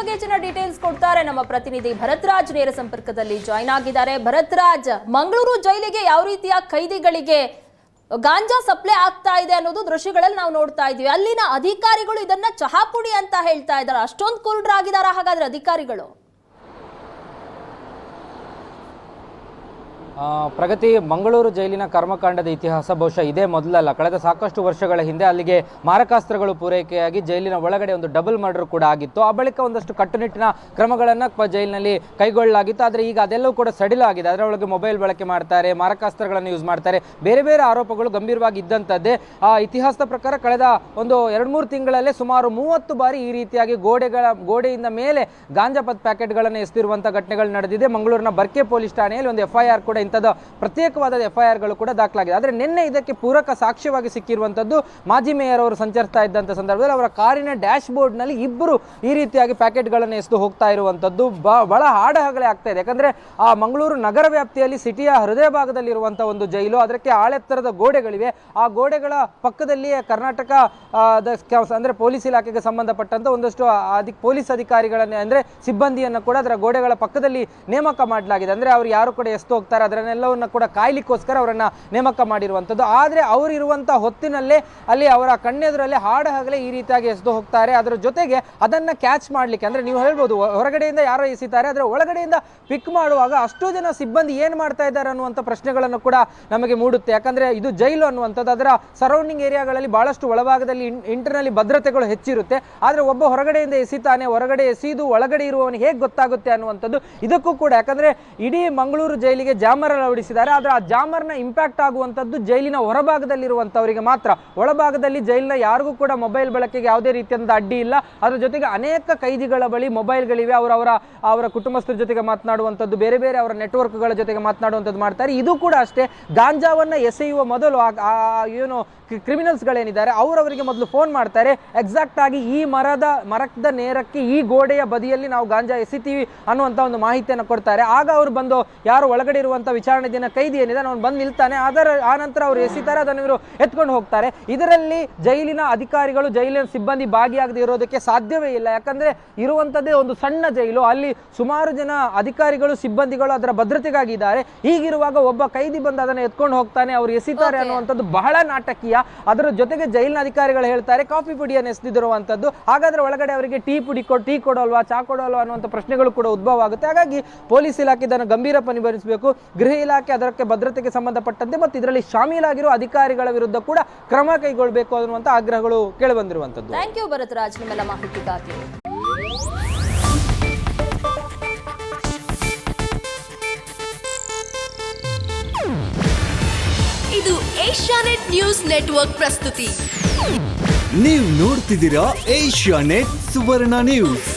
ಬಗ್ಗೆ ಹೆಚ್ಚಿನ ಡೀಟೇಲ್ಸ್ ಕೊಡ್ತಾರೆ. ನಮ್ಮ ಪ್ರತಿನಿಧಿ ಭರತ್ರಾಜ್ ನೇರ ಸಂಪರ್ಕದಲ್ಲಿ ಜಾಯ್ನ್ ಆಗಿದ್ದಾರೆ. ಭರತ್ರಾಜ್, ಮಂಗಳೂರು ಜೈಲಿಗೆ ಯಾವ ರೀತಿಯ ಕೈದಿಗಳಿಗೆ ಗಾಂಜಾ ಸಪ್ಲೈ ಆಗ್ತಾ ಇದೆ ಅನ್ನೋದು ದೃಶ್ಯಗಳಲ್ಲಿ ನಾವು ನೋಡ್ತಾ ಇದೀವಿ ಅಲ್ಲಿನ ಅಧಿಕಾರಿಗಳು ಇದನ್ನ ಚಹಾ ಪುಡಿ ಅಂತ ಹೇಳ್ತಾ ಇದ್ದಾರೆ. ಅಷ್ಟೊಂದು ಕುರುಡ್ರಾಗಿದಾರ ಹಾಗಾದ್ರೆ ಅಧಿಕಾರಿಗಳು ಆ, ಪ್ರಗತಿ ಮಂಗಳೂರು ಜೈಲಿನ ಕರ್ಮಕಾಂಡದ ಇತಿಹಾಸ ಬಹುಶಃ ಇದೇ ಮೊದಲಲ್ಲ. ಕಳೆದ ಸಾಕಷ್ಟು ವರ್ಷಗಳ ಹಿಂದೆ ಅಲ್ಲಿಗೆ ಮಾರಕಾಸ್ತ್ರಗಳು ಪೂರೈಕೆಯಾಗಿ ಜೈಲಿನ ಒಳಗಡೆ ಒಂದು ಡಬಲ್ ಮರ್ಡರ್ ಕೂಡ ಆಗಿತ್ತು. ಆ ಬಳಿಕ ಒಂದಷ್ಟು ಕಟ್ಟುನಿಟ್ಟಿನ ಕ್ರಮಗಳನ್ನು ಜೈಲಿನಲ್ಲಿ ಕೈಗೊಳ್ಳಲಾಗಿತ್ತು. ಆದರೆ ಈಗ ಅದೆಲ್ಲವೂ ಕೂಡ ಸಡಿಲ ಆಗಿದೆ. ಅದರೊಳಗೆ ಮೊಬೈಲ್ ಬಳಕೆ ಮಾಡ್ತಾರೆ, ಮಾರಕಾಸ್ತ್ರಗಳನ್ನು ಯೂಸ್ ಮಾಡ್ತಾರೆ. ಬೇರೆ ಬೇರೆ ಆರೋಪಗಳು ಗಂಭೀರವಾಗಿ ಇದ್ದಂಥದ್ದೇ ಆ, ಇತಿಹಾಸದ ಪ್ರಕಾರ ಕಳೆದ ಒಂದು ಎರಡು ಮೂರು ತಿಂಗಳಲ್ಲೇ ಸುಮಾರು ಮೂವತ್ತು ಬಾರಿ ಈ ರೀತಿಯಾಗಿ ಗೋಡೆಗಳ, ಗೋಡೆಯಿಂದ ಮೇಲೆ ಗಾಂಜಾ ಪತ್ ಪ್ಯಾಕೆಟ್ಗಳನ್ನು ಎಸ್ತಿರುವಂಥ ಘಟನೆಗಳು ನಡೆದಿದೆ. ಮಂಗಳೂರಿನ ಬರ್ಕೆ ಪೊಲೀಸ್ ಠಾಣೆಯಲ್ಲಿ ಒಂದು ಎಫ್ಐಆರ್ ಕೂಡ ಇಂಥದ್ದು ಪ್ರತ್ಯೇಕವಾದ ಎಫ್ ಐ ಆರ್ಗಳು ಕೂಡ ದಾಖಲಾಗಿದೆ. ಆದರೆ ನಿನ್ನೆ ಇದಕ್ಕೆ ಪೂರಕ ಸಾಕ್ಷ್ಯವಾಗಿ ಸಿಕ್ಕಿರುವಂಥದ್ದು ಮಾಜಿ ಮೇಯರ್ ಅವರು ಸಂಚರಿಸ್ತಾ ಇದ್ದಂಥ ಸಂದರ್ಭದಲ್ಲಿ ಅವರ ಕಾರಿನ ಡ್ಯಾಶ್ ಬೋರ್ಡ್ನಲ್ಲಿ ಇಬ್ಬರು ಈ ರೀತಿಯಾಗಿ ಪ್ಯಾಕೆಟ್ಗಳನ್ನು ಎಸೆದು ಹೋಗ್ತಾ ಇರುವಂಥದ್ದು ಬಹಳ ಹಾಡಹಗಳೇ ಆಗ್ತಾ ಇದೆ. ಯಾಕಂದ್ರೆ ಆ ಮಂಗಳೂರು ನಗರ ವ್ಯಾಪ್ತಿಯಲ್ಲಿ ಸಿಟಿಯ ಹೃದಯ ಭಾಗದಲ್ಲಿರುವಂಥ ಒಂದು ಜೈಲು, ಅದಕ್ಕೆ ಆಳೆತ್ತರದ ಗೋಡೆಗಳಿವೆ. ಆ ಗೋಡೆಗಳ ಪಕ್ಕದಲ್ಲಿಯೇ ಕರ್ನಾಟಕ ಅಂದರೆ ಪೊಲೀಸ್ ಇಲಾಖೆಗೆ ಸಂಬಂಧಪಟ್ಟಂತ ಒಂದಷ್ಟು ಅಧಿಕ ಪೊಲೀಸ್ ಅಧಿಕಾರಿಗಳನ್ನ, ಅಂದ್ರೆ ಸಿಬ್ಬಂದಿಯನ್ನು ಕೂಡ ಅದರ ಗೋಡೆಗಳ ಪಕ್ಕದಲ್ಲಿ ನೇಮಕ ಮಾಡಲಾಗಿದೆ. ಅಂದ್ರೆ ಅವರು ಯಾರು ಕೂಡ ಎಸ್ತು ಹೋಗ್ತಾರೆ ಅದನ್ನೆಲ್ಲವನ್ನ ಕೂಡ ಕಾಯ್ಲಿಕ್ಕೋಸ್ಕರ ಅವರನ್ನು ನೇಮಕ ಮಾಡಿರುವಂಥದ್ದು ಆದರೆ ಅವರು ಇರುವಂತ ಹೊತ್ತಿನಲ್ಲೇ ಅಲ್ಲಿ ಅವರ ಕಣ್ಣೆದುರಲ್ಲಿ ಹಾಡಹಗಲೇ ಈ ರೀತಿಯಾಗಿ ಎಸೆದು ಹೋಗ್ತಾರೆ. ಅದರ ಜೊತೆಗೆ ಅದನ್ನು ಕ್ಯಾಚ್ ಮಾಡ್ಲಿಕ್ಕೆ ಅಂದರೆ ನೀವು ಹೇಳ್ಬೋದು, ಹೊರಗಡೆಯಿಂದ ಯಾರೋ ಎಸಿತಾರೆ ಅದರ ಒಳಗಡೆಯಿಂದ ಪಿಕ್ ಮಾಡುವಾಗ ಅಷ್ಟು ಜನ ಸಿಬ್ಬಂದಿ ಏನು ಮಾಡ್ತಾ ಇದ್ದಾರೆ ಅನ್ನುವಂಥ ಪ್ರಶ್ನೆಗಳನ್ನು ಕೂಡ ನಮಗೆ ಮೂಡುತ್ತೆ. ಯಾಕಂದರೆ ಇದು ಜೈಲು ಅನ್ನುವಂಥದ್ದು. ಅದರ ಸರೌಂಡಿಂಗ್ ಏರಿಯಾಗಳಲ್ಲಿ ಬಹಳಷ್ಟು ಒಳಭಾಗದಲ್ಲಿ ಇಂಟರ್ನಲ್ಲಿ ಭದ್ರತೆಗಳು ಹೆಚ್ಚಿರುತ್ತೆ. ಆದರೆ ಒಬ್ಬ ಹೊರಗಡೆಯಿಂದ ಎಸಿತಾನೆ, ಹೊರಗಡೆ ಎಸೆದು ಒಳಗಡೆ ಇರುವವನಿಗೆ ಹೇಗೆ ಗೊತ್ತಾಗುತ್ತೆ ಅನ್ನುವಂಥದ್ದು. ಇದಕ್ಕೂ ಕೂಡ ಯಾಕಂದರೆ ಇಡೀ ಮಂಗಳೂರು ಜೈಲಿಗೆ ಜಾಮರ್ ಅಳವಡಿಸಿದ್ದಾರೆ ಆದ್ರೆ ಆ ಜಾಮರ್ನ ಇಂಪ್ಯಾಕ್ಟ್ ಆಗುವಂಥದ್ದು ಜೈಲಿನ ಹೊರಭಾಗದಲ್ಲಿರುವಂಥವರಿಗೆ ಮಾತ್ರ. ಒಳಭಾಗದಲ್ಲಿ ಜೈಲಿನ ಯಾರಿಗೂ ಕೂಡ ಮೊಬೈಲ್ ಬಳಕೆಗೆ ಯಾವುದೇ ರೀತಿಯಾದ ಅಡ್ಡಿ ಇಲ್ಲ. ಅದ್ರ ಜೊತೆಗೆ ಅನೇಕ ಕೈದಿಗಳ ಬಳಿ ಮೊಬೈಲ್ಗಳಿವೆ ಅವರವರ ಅವರ ಕುಟುಂಬಸ್ಥರ ಜೊತೆಗೆ ಮಾತನಾಡುವಂಥದ್ದು, ಬೇರೆ ಬೇರೆ ಅವರ ನೆಟ್ವರ್ಕ್ಗಳ ಜೊತೆಗೆ ಮಾತನಾಡುವಂಥದ್ದು ಮಾಡ್ತಾರೆ. ಇದು ಕೂಡ ಅಷ್ಟೇ. ಗಾಂಜಾವನ್ನ ಎಸೆಯುವ ಮೊದಲು ಏನು ಕ್ರಿಮಿನಲ್ಸ್ಗಳೇನಿದ್ದಾರೆ ಅವರವರಿಗೆ ಮೊದಲು ಫೋನ್ ಮಾಡ್ತಾರೆ. ಎಕ್ಸಾಕ್ಟ್ ಆಗಿ ಈ ಮರದ ಮರದ ನೇರಕ್ಕೆ ಈ ಗೋಡೆಯ ಬದಿಯಲ್ಲಿ ನಾವು ಗಾಂಜಾ ಎಸಿತೀವಿ ಅನ್ನುವಂಥ ಒಂದು ಮಾಹಿತಿಯನ್ನು ಕೊಡ್ತಾರೆ. ಆಗ ಅವರು ಬಂದು ಯಾರು ಒಳಗಡೆ ಇರುವಂಥ ವಿಚಾರಣೆ ದಿನ ಕೈದಿ ಏನಿದೆ ಅವನು ಬಂದು ನಿಲ್ತಾನೆ. ಅದರ ಆ ನಂತರ ಅವರು ಎಸಿತಾರೆ ಅದನ್ನು ಇವರು ಎತ್ಕೊಂಡು ಹೋಗ್ತಾರೆ. ಇದರಲ್ಲಿ ಜೈಲಿನ ಅಧಿಕಾರಿಗಳು ಜೈಲಿನ ಸಿಬ್ಬಂದಿ ಭಾಗಿಯಾಗದೆ ಇರೋದಕ್ಕೆ ಸಾಧ್ಯವೇ ಇಲ್ಲ. ಯಾಕಂದ್ರೆ ಇರುವಂಥದ್ದೇ ಒಂದು ಸಣ್ಣ ಜೈಲು. ಅಲ್ಲಿ ಸುಮಾರು ಜನ ಅಧಿಕಾರಿಗಳು ಸಿಬ್ಬಂದಿಗಳು ಅದರ ಭದ್ರತೆಗಾಗಿ ಇದ್ದಾರೆ ಹೀಗಿರುವಾಗ ಒಬ್ಬ ಕೈದಿ ಬಂದು ಅದನ್ನು ಎತ್ಕೊಂಡು ಹೋಗ್ತಾನೆ ಅವ್ರು ಎಸಿತಾರೆ. ಅನ್ನುವಂಥದ್ದು ಬಹಳ ನಾಟಕೀಯ. ಅದರ ಜೊತೆಗೆ ಜೈಲಿನ ಅಧಿಕಾರಿಗಳು ಹೇಳ್ತಾರೆ ಕಾಫಿ ಪುಡಿಯನ್ನು ಎಸೆದಿರುವಂಥದ್ದು ಹಾಗಾದ್ರೆ ಒಳಗಡೆ ಅವರಿಗೆ ಟೀ ಪುಡಿ ಕೊ ಟೀ ಕೊಡೋಲ್ವಾ ಚಾ ಕೊಡೋಲ್ವಾ ಅನ್ನುವಂಥ ಪ್ರಶ್ನೆಗಳು ಕೂಡ ಉದ್ಭವ ಆಗುತ್ತೆ. ಹಾಗಾಗಿ ಪೊಲೀಸ್ ಇಲಾಖೆ ಇದನ್ನು ಗಂಭೀರ ಪರಿಗಣಿಸಬೇಕು ಗೃಹ ಇಲಾಖೆ ಅದಕ್ಕೆ ಭದ್ರತೆಗೆ ಸಂಬಂಧಪಟ್ಟಂತೆ ಮತ್ತು ಇದರಲ್ಲಿ ಶಾಮೀಲಾಗಿರುವ ಅಧಿಕಾರಿಗಳ ವಿರುದ್ಧ ಕೂಡ ಕ್ರಮ ಕೈಗೊಳ್ಳಬೇಕು ಅನ್ನುವಂಥ ಆಗ್ರಹಗಳು ಕೇಳಿಬಂದಿರುವಂಥದ್ದು. Thank you Bharatraj. ನಿಮ್ಮೆಲ್ಲ ಮಾಹಿತಿಗಾಗಿ ಇದು ಏಷ್ಯಾನೆಟ್ ನ್ಯೂಸ್ ನೆಟ್ವರ್ಕ್ ಪ್ರಸ್ತುತಿ. ನೀವು ನೋಡ್ತಿದ್ದೀರಾ ಏಷ್ಯಾ ನೆಟ್ ಸುವರ್ಣ ನ್ಯೂಸ್.